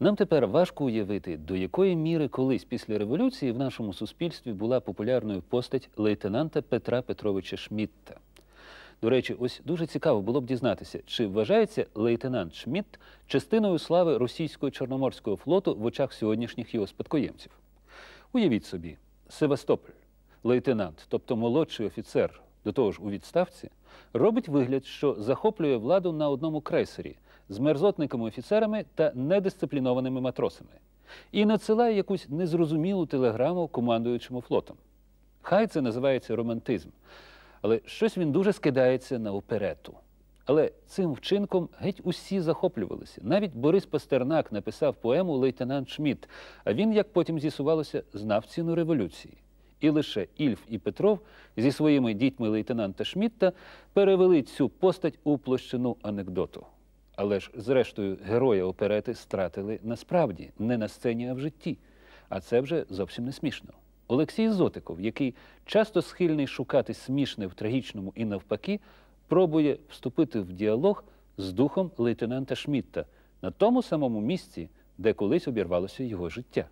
Нам тепер важко уявити, до якої міри колись після революції в нашому суспільстві була популярною постать лейтенанта Петра Петровича Шмітта. До речі, ось дуже цікаво було б дізнатися, чи вважається лейтенант Шмідт частиною слави російського чорноморського флоту в очах сьогоднішніх його спадкоємців. Уявіть собі, Севастополь, лейтенант, тобто молодший офіцер, до того ж у відставці, робить вигляд, що захоплює владу на одному крейсері з мерзотниками-офіцерами та недисциплінованими матросами і надсилає якусь незрозумілу телеграму командуючому флотом. Хай це називається романтизм, але щось він дуже скидається на оперету. Але цим вчинком геть усі захоплювалися. Навіть Борис Пастернак написав поему Лейтенант Шмідт, а він, як потім з'ясувалося, знав ціну революції. І лише Ільф і Петров зі своїми дітьми лейтенанта Шмідта перевели цю постать у площину анекдоту. Але ж, зрештою, героя оперети стратили насправді не на сцені, а в житті. А це вже зовсім не смішно. Олексій Зотиков, який часто схильний шукати смішне в трагічному і навпаки, пробує вступити в діалог з духом лейтенанта Шмідта на тому самому місці, де колись обірвалося його життя.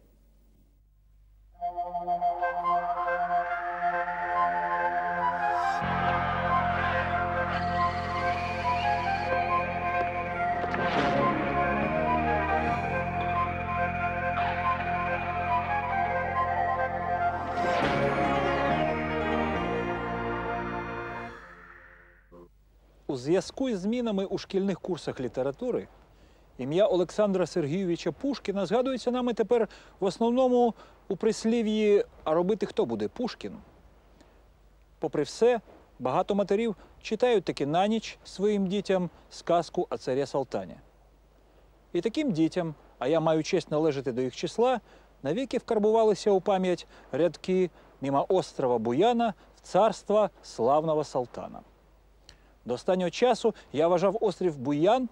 У зв'язку із змінами у шкільних курсах літератури ім'я Олександра Сергійовича Пушкіна згадується нами тепер в основному у прислів'ї А робити хто буде Пушкін. Попри все, багато матерів читають таки на ніч своїм дітям сказку о царі Салтані. І таким дітям, а я маю честь належати до їх числа, навіки вкарбувалися у пам'ять рядки міма острова Буяна в царства славного Салтана. До останнього часу я вважав острів Буян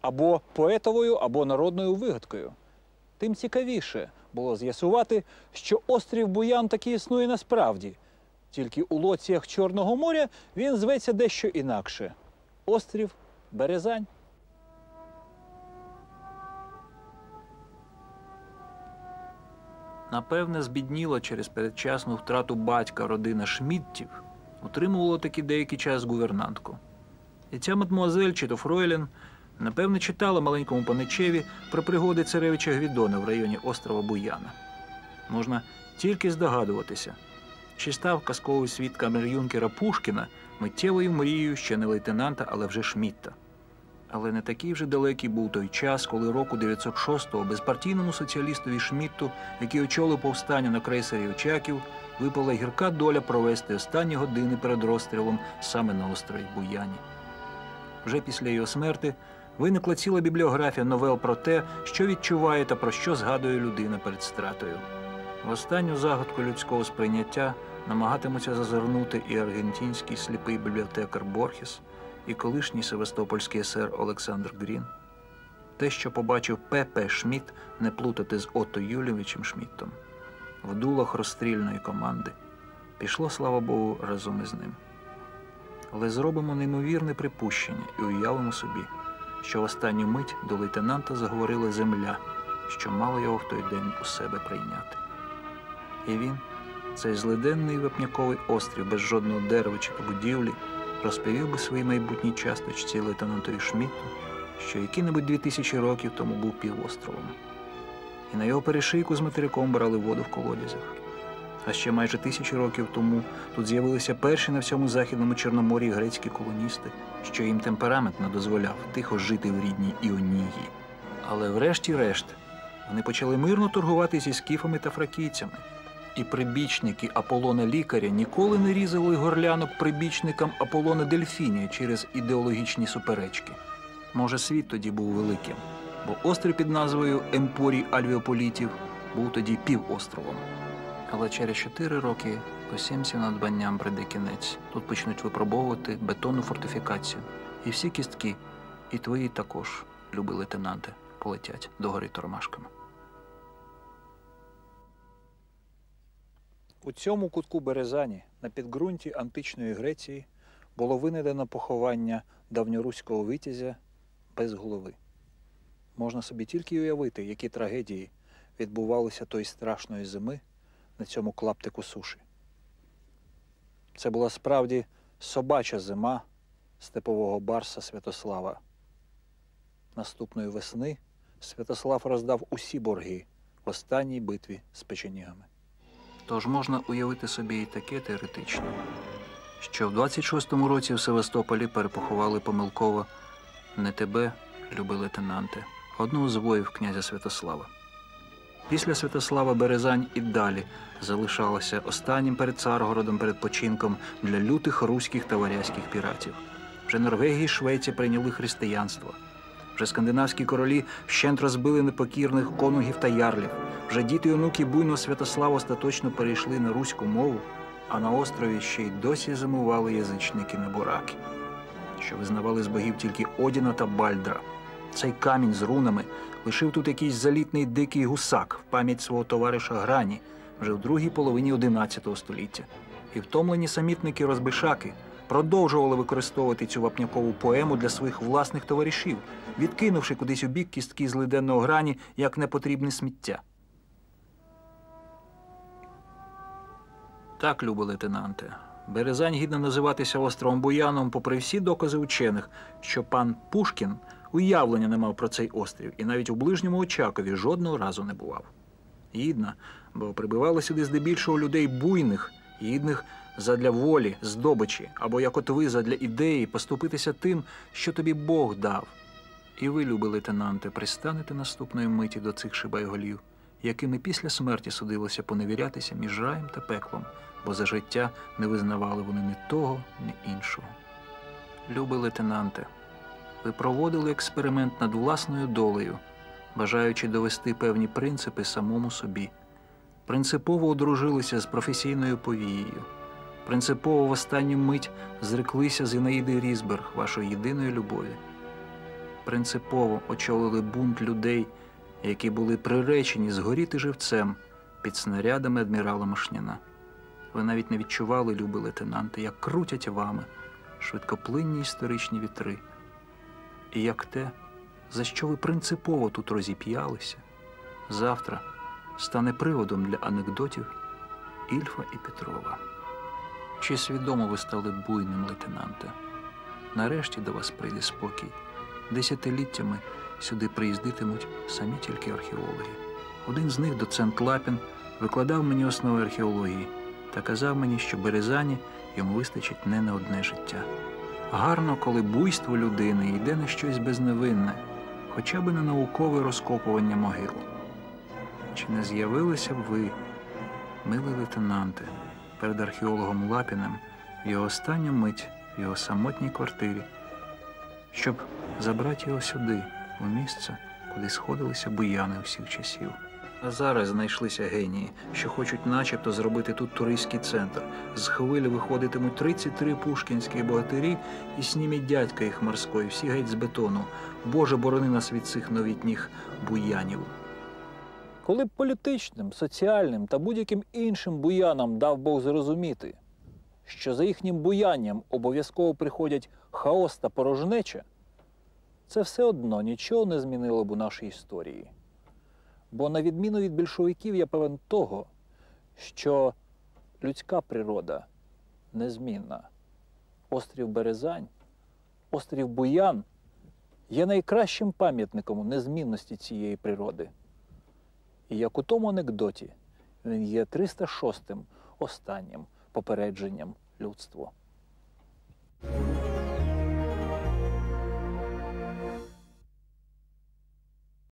або поетовою, або народною вигадкою. Тим цікавіше було з'ясувати, що острів Буян таки існує насправді. Тільки у лоціях Чорного моря він зветься дещо інакше острів Березань. Напевне, збідніла через передчасну втрату батька родина Шмідтів, утримувала таки деякий час гувернантку. І ця мадмуазель чи то Фройлен, напевне, читала маленькому паничеві про пригоди царевича Гвідона в районі острова Буяна. Можна тільки здогадуватися, чи став казковий світ камер-юнкера Пушкіна миттєвою мрією ще не лейтенанта, але вже Шмітта. Але не такий вже далекий був той час, коли року 906-го безпартійному соціалістові Шмітту, який очолив повстання на крейсері Очаків, випала гірка доля провести останні години перед розстрілом саме на острові Буяні. Вже після його смерти виникла ціла бібліографія новел про те, що відчуває та про що згадує людина перед стратою. В останню загадку людського сприйняття намагатимуться зазирнути і аргентинський сліпий бібліотекар Борхес, і колишній севастопольський есер Олександр Грін. Те, що побачив П.П. Шмідт, не плутати з Отто Юлєвичем Шмідтом в дулах розстрільної команди. Пішло, слава Богу, разом із ним. Але зробимо неймовірне припущення і уявимо собі, що в останню мить до лейтенанта заговорила земля, що мала його в той день у себе прийняти. І він, цей злиденний вапняковий острів без жодного дерева чи будівлі, розповів би своїй майбутній часточці лейтенантові Шмідту, що які-небудь дві тисячі років тому був півостровом і на його перешийку з материком брали воду в колодязях. А ще майже тисячу років тому тут з'явилися перші на всьому західному Чорномор'ї грецькі колоністи, що їм темперамент не дозволяв тихо жити в рідній Іонії. Але врешті-решт вони почали мирно торгувати зі скіфами та фракійцями. І прибічники Аполлона лікаря ніколи не різали горлянок прибічникам Аполлона Дельфінія через ідеологічні суперечки. Може, світ тоді був великим бо острів під назвою Емпорій Альвіополітів був тоді півостровом. Але через чотири роки усім цим надбанням прийде кінець. Тут почнуть випробовувати бетонну фортифікацію. І всі кістки, і твої також, любий лейтенанте, полетять до гори тормашками. У цьому кутку Березані, на підґрунті античної Греції, було винайдено поховання давньоруського витязя без голови. Можна собі тільки уявити, які трагедії відбувалися тої страшної зими на цьому клаптику суші. Це була справді собача зима степового барса Святослава. Наступної весни Святослав роздав усі борги в останній битві з печенігами. Тож можна уявити собі і таке теоретично, що в 26-му році в Севастополі перепоховали помилково не тебе, любий лейтенанте, одного з воїв князя Святослава. Після Святослава Березань і далі залишалася останнім перед Царгородом перед починком для лютих руських та варязьких піратів. Вже Норвегія і Швеція прийняли християнство. Вже скандинавські королі вщент розбили непокірних конугів та ярлів. Вже діти й онуки буйного Святослава остаточно перейшли на руську мову, а на острові ще й досі зимували язичники небураки, що визнавали з богів тільки Одіна та Бальдра. Цей камінь з рунами лишив тут якийсь залітний дикий гусак в пам'ять свого товариша Грані вже в другій половині XI століття. І втомлені самітники розбишаки продовжували використовувати цю вапнякову поему для своїх власних товаришів, відкинувши кудись у бік кістки з лиденного грані як непотрібне сміття. Так, любий лейтенанте. Березань гідно називатися островом Буяном, попри всі докази учених, що пан Пушкін уявлення не мав про цей острів і навіть у ближньому Очакові жодного разу не бував. Гідно, бо прибивали сюди здебільшого людей буйних, гідних задля волі, здобичі, або як от ви задля ідеї поступитися тим, що тобі Бог дав. І ви, любий лейтенанте, пристанете наступної миті до цих шибайголів, якими після смерті судилося поневірятися між раєм та пеклом, бо за життя не визнавали вони ні того, ні іншого. Любий лейтенанте, ви проводили експеримент над власною долею, бажаючи довести певні принципи самому собі. Принципово одружилися з професійною повією. Принципово в останню мить зреклися з Інаїди Різберг, вашої єдиної любові. Принципово очолили бунт людей, які були приречені згоріти живцем під снарядами адмірала Машняна. Ви навіть не відчували, любі лейтенанти, як крутять вами швидкоплинні історичні вітри. І як те, за що ви принципово тут розіп'ялися, завтра стане приводом для анекдотів Ільфа і Петрова. Чи свідомо ви стали буйним, лейтенанте? Нарешті до вас прийде спокій. Десятиліттями сюди приїздитимуть самі тільки археологи. Один з них, доцент Лапін, викладав мені основи археології та казав мені, що Березані йому вистачить не на одне життя. Гарно, коли буйство людини йде на щось безневинне, хоча б на наукове розкопування могил. Чи не з'явилися б ви, милий лейтенанте, перед археологом Лапіним в його останню мить в його самотній квартирі, щоб забрати його сюди, у місце, куди сходилися буяни усіх часів? А зараз знайшлися генії, що хочуть начебто зробити тут туристський центр. З хвилі виходитимуть 33 пушкінські богатирі і сніміть дядька їх морської, всі геть з бетону. Боже, борони нас від цих новітніх буянів. Коли б політичним, соціальним та будь-яким іншим буянам дав Бог зрозуміти, що за їхнім буянням обов'язково приходять хаос та порожнеча, це все одно нічого не змінило б у нашій історії. Бо, на відміну від більшовиків, я певен того, що людська природа незмінна. Острів Березань, острів Буян є найкращим пам'ятником незмінності цієї природи. І як у тому анекдоті, він є 306-м останнім попередженням людству.